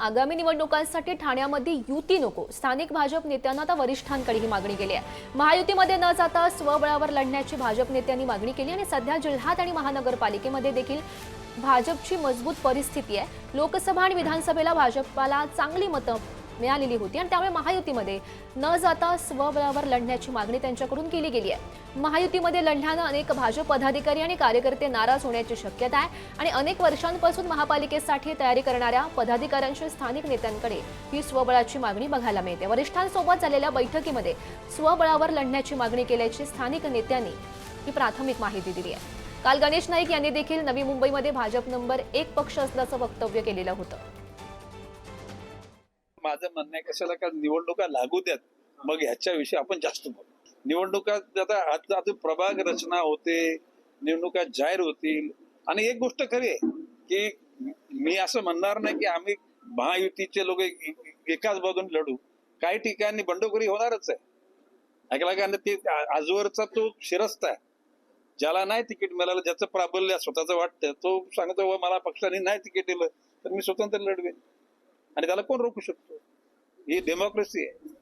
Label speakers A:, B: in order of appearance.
A: आगामी निवडणुकांसाठी ठाण्यामध्ये युती नको. स्थानिक भाजप नेत्यांना आता वरिष्ठांकडे ही मागणी केली आहे. महायुतीमध्ये न जाता स्वबळावर लढण्याची भाजप नेत्यांनी मागणी केली आणि सध्या जिल्ह्यात आणि महानगरपालिकेमध्ये देखील भाजपची मजबूत परिस्थिती आहे. लोकसभा आणि विधानसभेला भाजपाला चांगली मतं मिळालेली होती आणि त्यामुळे महायुतीमध्ये न जाता स्वबळावर लढण्याची मागणी त्यांच्याकडून केली गेली आहे. महायुतीमध्ये लढण्यानं अनेक भाजप पदाधिकारी आणि कार्यकर्ते नाराज होण्याची शक्यता आहे आणि अनेक वर्षांपासून महापालिकेसाठी तयारी करणाऱ्या पदाधिकाऱ्यांशी स्थानिक नेत्यांकडे ही स्वबळाची मागणी बघायला मिळते. वरिष्ठांसोबत झालेल्या बैठकीमध्ये स्वबळावर लढण्याची मागणी केल्याची स्थानिक नेत्यांनी ही प्राथमिक माहिती दिली आहे. काल गणेश नाईक यांनी देखील नवी मुंबईमध्ये भाजप नंबर एक पक्ष असल्याचं वक्तव्य केलेलं होतं.
B: माझं म्हणणं आहे कशाला का निवडणुका लागू द्यात? मग ह्याच्याविषयी आपण जास्त बोलू. निवडणुका आता आता प्रभाग रचना होते निवडणुका जाहीर होतील. आणि एक गोष्ट खरी आहे की मी असं म्हणणार नाही की आम्ही महायुतीचे लोक एकाच बाजूने लढू. काही ठिकाणी बंडखोरी होणारच आहे. ऐकला का ते आजवरचा तो शिरस्त आहे. ज्याला नाही तिकीट मिळालं ज्याचं प्राबल्य स्वतःचं वाटतं तो सांगतो हो, मला पक्षाने नाही तिकीट दिलं तर मी स्वतंत्र लढवेन. आणि त्याला कोण रोखू शकतो? ही डेमोक्रेसी आहे.